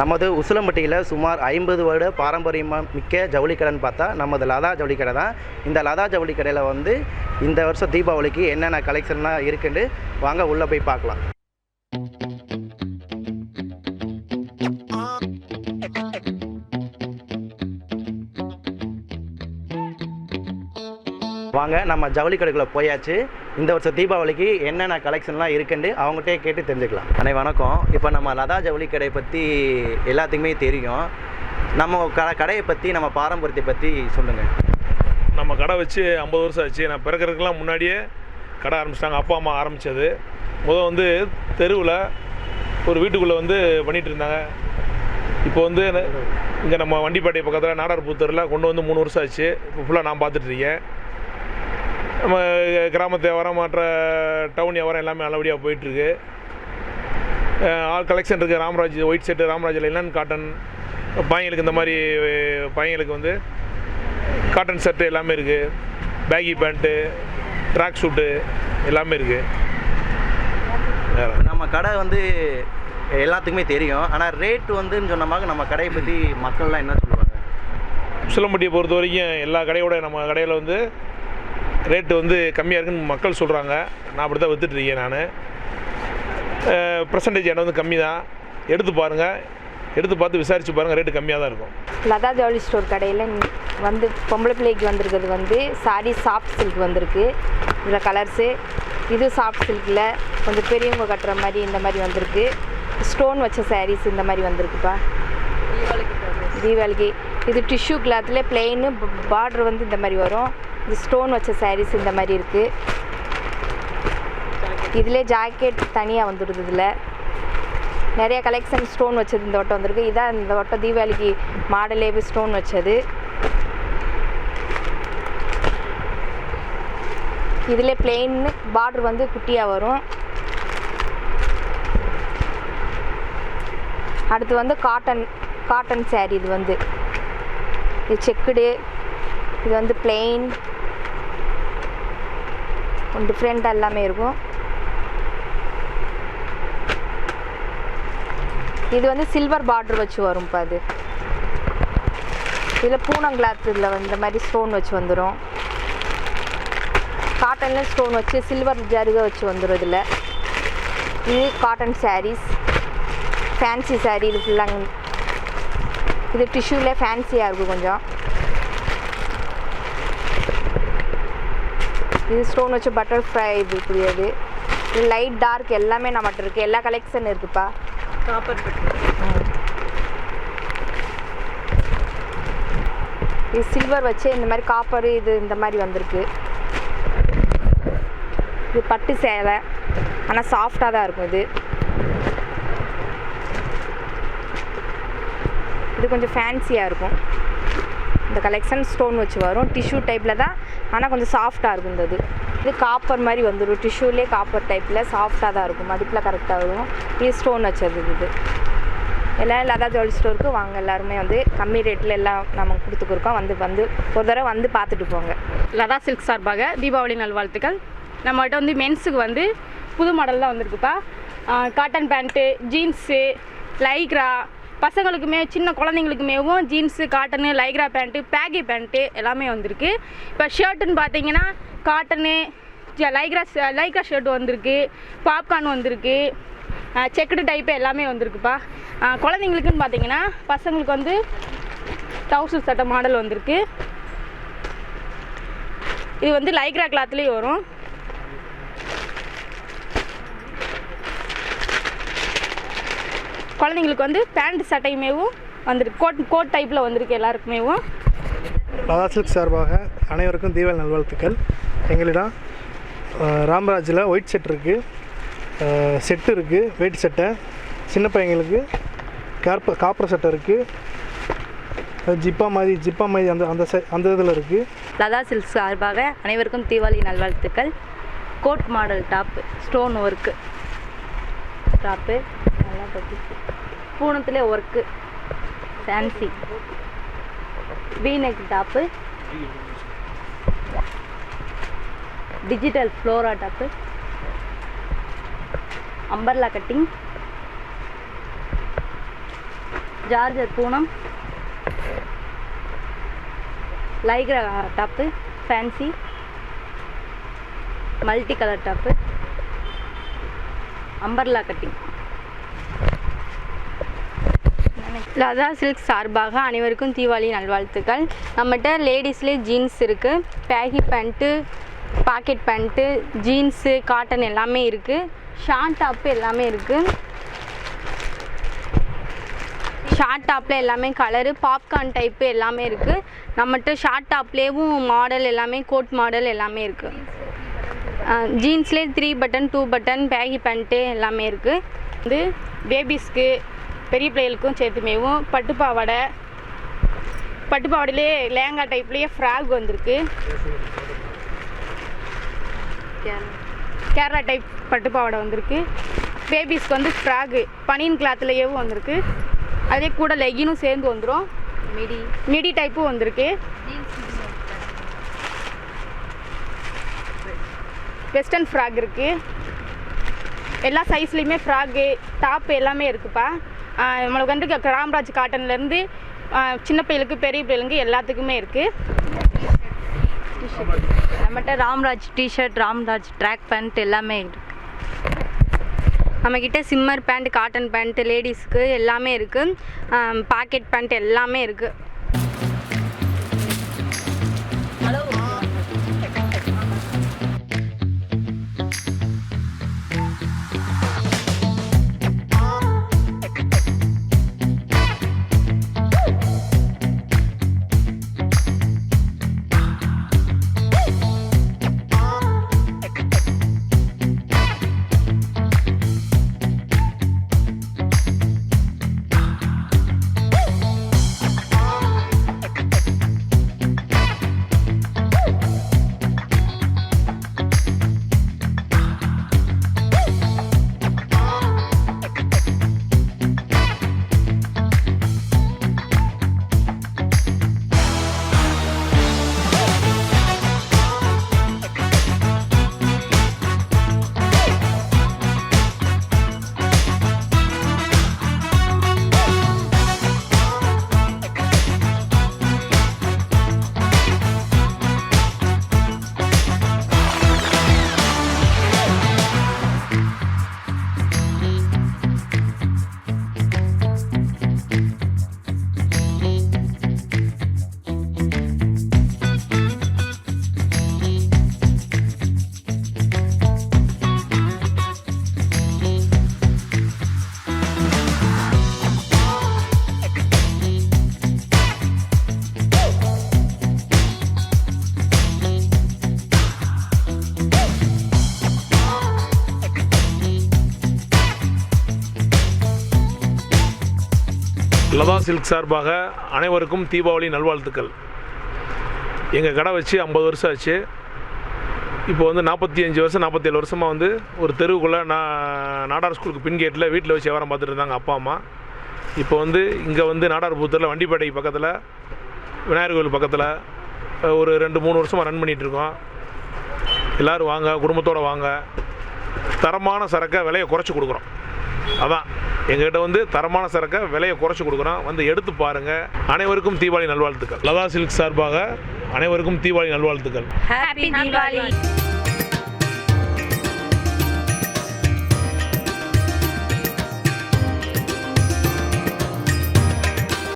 நமது உசிலம்பட்டியில் சுமார் ஐம்பது வருட பாரம்பரியமாக மிக்க ஜவுளி கடைன்னு பார்த்தா நமது லதா ஜவுளி கடை தான். இந்த லதா ஜவுளி கடையில் வந்து இந்த வருஷம் தீபாவளிக்கு என்னென்ன கலெக்ஷன்லாம் இருக்குன்னு வாங்க உள்ளே போய் பார்க்கலாம். வாங்க நம்ம ஜவுளி கடைக்குள்ளே போயாச்சு. இந்த வருஷம் தீபாவளிக்கு என்னென்ன கலெக்ஷன்லாம் இருக்குன்னு அவங்ககிட்டே கேட்டு தெரிஞ்சுக்கலாம். அனை வணக்கம். இப்போ நம்ம லதா ஜவுளி கடை பற்றி எல்லாத்துக்குமே தெரியும். நம்ம க கடையை பற்றி நம்ம பாரம்பரியத்தை பற்றி சொல்லுங்கள் நம்ம கடை வச்சு ஐம்பது வருஷம் ஆச்சு. நான் பிறக்கிறதுக்கெலாம் முன்னாடியே கடை ஆரம்பிச்சிட்டாங்க. அப்பா அம்மா ஆரம்பித்தது முதல் வந்து தெருவில் ஒரு வீட்டுக்குள்ளே வந்து பண்ணிகிட்டு இருந்தாங்க. இப்போ வந்து இங்கே நம்ம வண்டிப்பாட்டை பக்கத்தில் நாடார் தெருவில் கொண்டு வந்து மூணு வருஷம் ஆச்சு. இப்போ ஃபுல்லாக நான் பார்த்துட்ருக்கேன் நம்ம கிராமத்து வியாபாரம் மற்ற டவுன் வியாபாரம் எல்லாமே நல்லபடியாக போயிட்டுருக்கு. ஆல் கலெக்ஷன் இருக்குது Ramraj white set Ramraj linen cotton பையங்களுக்கு இந்த மாதிரி பையங்களுக்கு வந்து காட்டன் ஷர்ட்டு எல்லாமே இருக்குது பேகி பேண்ட்டு ட்ராக் ஷூட்டு எல்லாமே இருக்குது நம்ம கடை வந்து எல்லாத்துக்குமே தெரியும். ஆனால் ரேட் வந்துன்னு சொன்னமாக நம்ம கடையை பற்றி மக்கள்லாம் என்ன சொல்லுவாங்க? உசிலம்பட்டியை பொறுத்த வரைக்கும் எல்லா கடையோட நம்ம கடையில் வந்து ரேட்டு வந்து கம்மியாக இருக்குன்னு மக்கள் சொல்கிறாங்க நான் அப்படி தான் விற்றுட்ருக்கேன் நான். பர்சன்டேஜ் என்ன வந்து கம்மி தான் எடுத்து பாருங்கள் எடுத்து பார்த்து விசாரித்து பாருங்கள் ரேட்டு கம்மியாக தான் இருக்கும். லதா ஜவுளி ஸ்டோர் கடையில் வந்து பொம்பளை பிள்ளைக்கு வந்திருக்கிறது வந்து சாரி சாஃப்ட் சில்க் வந்திருக்கு. இதில் கலர்ஸு இது சாஃப்ட் சில்கில் கொஞ்சம் பெரியவங்க கட்டுற மாதிரி இந்த மாதிரி வந்திருக்கு. ஸ்டோன் வச்ச சாரீஸ் இந்த மாதிரி வந்திருக்குப்பா. தீபாவளிக்கு இது டிஷ்யூ கிளாத்தில் பிளெயின் பார்டர் வந்து இந்த மாதிரி வரும். இது ஸ்டோன் வச்ச சாரீஸ் இந்த மாதிரி இருக்குது இதிலே ஜாக்கெட் தனியாக வந்துடுது இதில். நிறைய கலெக்ஷன் ஸ்டோன் வச்சது இந்த வட்டம் வந்திருக்கு. இதான் இந்த வட்டம் தீபாவளிக்கு மாடலே ஸ்டோன் வச்சது. இதில் பிளெயின்னு பார்டர் வந்து குட்டியாக வரும். அடுத்து வந்து காட்டன் காட்டன் சேரீ இது வந்து. இது செக்குடு இது வந்து பிளெயின் டிஃப்ரெண்ட்டாக எல்லாமே இருக்கும். இது வந்து சில்வர் பார்டர் வச்சு வரும்ப்பா அது. இதில் பூனங்கிளாத் இதில் இந்த மாதிரி ஸ்டோன் வச்சு வந்துடும் காட்டனில் ஸ்டோன் வச்சு சில்வர் ஜருகை வச்சு வந்துடும் இதில். இது காட்டன் சாரீஸ் ஃபேன்சி சாரீ இது ஃபுல்லாக இது டிஷ்யூவில் ஃபேன்சியாக இருக்கும் கொஞ்சம். இது ஸ்டோன் வச்சு பட்டர்ஃப்ளை இது புரியாது இது லைட் டார்க் எல்லாமே நம்மகிட்ட இருக்குது எல்லா கலெக்ஷன் இருக்குப்பா. இது சில்வர் வச்சு இந்த மாதிரி காப்பர் இது இந்த மாதிரி வந்திருக்கு. இது பட்டு சேலை. ஆனால் சாஃப்டாக தான் இருக்கும் இது. இது கொஞ்சம் ஃபேன்சியாக இருக்கும். இந்த கலெக்ஷன் ஸ்டோன் வச்சு வரும். டிஷ்யூ டைப்பில் தான். ஆனால் கொஞ்சம் சாஃப்டாக இருக்கும் இந்த இது இது காப்பர் மாதிரி வந்துடும் டிஷ்யூலே காப்பர் டைப்பில் சாஃப்டாக தான் இருக்கும். மதிப்பில் கரெக்டாக வரும். இது ஸ்டோன் வச்சது இது. எல்லாம் லதா ஜுவல் ஸ்டோருக்கு வாங்க. எல்லாருமே வந்து கம்மி ரேட்டில் எல்லாம் நம்ம கொடுக்கோம் வந்து வந்து ஒரு தடவை வந்து பார்த்துட்டு போங்க. லதா சில்க் சார்பாக தீபாவளி நல்வாழ்த்துக்கள். நம்மகிட்ட வந்து மென்ஸுக்கு வந்து புது மாடல் தான் வந்திருக்குப்பா. காட்டன் பேண்ட்டு ஜீன்ஸு லைக்ரா பசங்களுக்குமே சின்ன குழந்தைங்களுக்குமேவும் jeans cotton lycra pant baggy pant எல்லாமே வந்திருக்கு. இப்போ ஷர்ட்டுன்னு பார்த்தீங்கன்னா காட்டனு லைக்ரா லைக்ரா ஷர்ட் வந்திருக்கு பாப்கார்ன் வந்திருக்கு செக்குடு டைப்பு எல்லாமே வந்திருக்குப்பா. குழந்தைங்களுக்குன்னு பார்த்தீங்கன்னா பசங்களுக்கு வந்து டவுசர் சட்டை மாடல் வந்திருக்கு. இது வந்து லைக்ரா கிளாத்லேயும் வரும். குழந்தைங்களுக்கு வந்து பேண்ட் சட்டையுமேவும் வந்திருக்கு கோட் கோட் டைப்பில் வந்திருக்கு எல்லாருக்குமேவும். லதா சில்க் சார்பாக அனைவருக்கும் தீபாவளி நல்வாழ்த்துக்கள். எங்களிடம் ராமராஜில் ஒயிட் செட் இருக்குது செட்டு இருக்குது வெயிட் செட்டை. சின்ன பையங்களுக்கு கார்ப காப்பர் சட்டை இருக்குது ஜிப்பா மாதிரி ஜிப்பா மாதிரி அந்த அந்த செ அந்த இதில் இருக்குது லதா சில்க் சார்பாக அனைவருக்கும் தீபாவளி நல்வாழ்த்துக்கள். Coat model top stone work. Top. நல்லா பூனத்தில் work fancy V neck top digital floral top umbrella cutting ஜார்ஜர் Poonam. Lycra top fancy multi colour top umbrella cutting Latha silk சார்பாக அனைவருக்கும் தீபாவளி நல்வாழ்த்துக்கள். நம்மகிட்ட லேடிஸ்லேயே ஜீன்ஸ் இருக்குது baggy pant pocket pant jeans cotton எல்லாமே இருக்குது short top எல்லாமே இருக்குது ஷார்ட் டாப்பில் எல்லாமே கலரு. பாப்கார்ன் டைப்பு எல்லாமே இருக்குது நம்மகிட்ட ஷார்ட் டாப்லேயும் மாடல் எல்லாமே கோட் மாடல் எல்லாமே இருக்குது ஜீன்ஸ்லேயே three button two button baggy pant எல்லாமே இருக்குது வந்து பேபிஸ்க்கு பெரிய பிள்ளைகளுக்கும் சேர்த்துமேவும் பட்டு பாவாடை பட்டு பாவாடையிலே லேங்கா டைப்லேயே ஃப்ராக் வந்திருக்கு. கேரளா டைப் பட்டு பாவாடை வந்திருக்கு பேபிஸ்க்கு வந்து ஃப்ராகு பனியன் கிளாத்லேயும் வந்திருக்கு. அதே கூட லெகினும் சேர்ந்து வந்துடும் மிடி. மிடி டைப்பும் வந்திருக்கு. வெஸ்டர்ன் ஃப்ராக் இருக்குது எல்லா சைஸ்லேயுமே ஃப்ராக்கு டாப் எல்லாமே இருக்குப்பா. நம்மளுக்கு வந்து ராம்ராஜ் காட்டன்லேருந்து சின்ன பையலுக்கு பெரிய பையலுக்கு எல்லாத்துக்குமே இருக்குது நம்மகிட்ட Ramraj T shirt Ramraj track pant எல்லாமே இருக்கு. நம்மக்கிட்ட சிம்மர் பேண்ட் காட்டன் பேண்ட் லேடிஸ்க்கு எல்லாமே இருக்குது பாக்கெட் பேண்ட் எல்லாமே இருக்குது லதா சில்க் சார்பாக அனைவருக்கும் தீபாவளி நல்வாழ்த்துக்கள். எங்கள் கடை வச்சு ஐம்பது வருஷம் ஆச்சு. இப்போ வந்து நாற்பத்தி அஞ்சு வருஷம் நாற்பத்தேழு வருஷமாக வந்து ஒரு தெருவுக்குள்ளே நான் நாடார் ஸ்கூலுக்கு பின் கேட்டில் வீட்டில் வச்சு வியாபாரம் பார்த்துட்டு இருந்தாங்க அப்பா அம்மா. இப்போ வந்து இங்கே வந்து நாடார் புத்தூரில் வண்டிப்பேட்டை பக்கத்தில் விநாயகர் கோவில் பக்கத்தில் ஒரு ரெண்டு மூணு வருஷமாக ரன் பண்ணிகிட்ருக்கோம் எல்லோரும் வாங்க குடும்பத்தோடு வாங்க. தரமான சரக்கை விலையை குறைச்சி கொடுக்குறோம். அதான். எங்ககிட்ட வந்து தரமான சரக்கை விலையை குறைச்சி கொடுக்குறோம் வந்து எடுத்து பாருங்கள் அனைவருக்கும் தீபாவளி நல்வாழ்த்துக்கள். லதா சில்க் சார்பாக அனைவருக்கும் தீபாவளி நல்வாழ்த்துக்கள். ஹாப்பி தீபாவளி.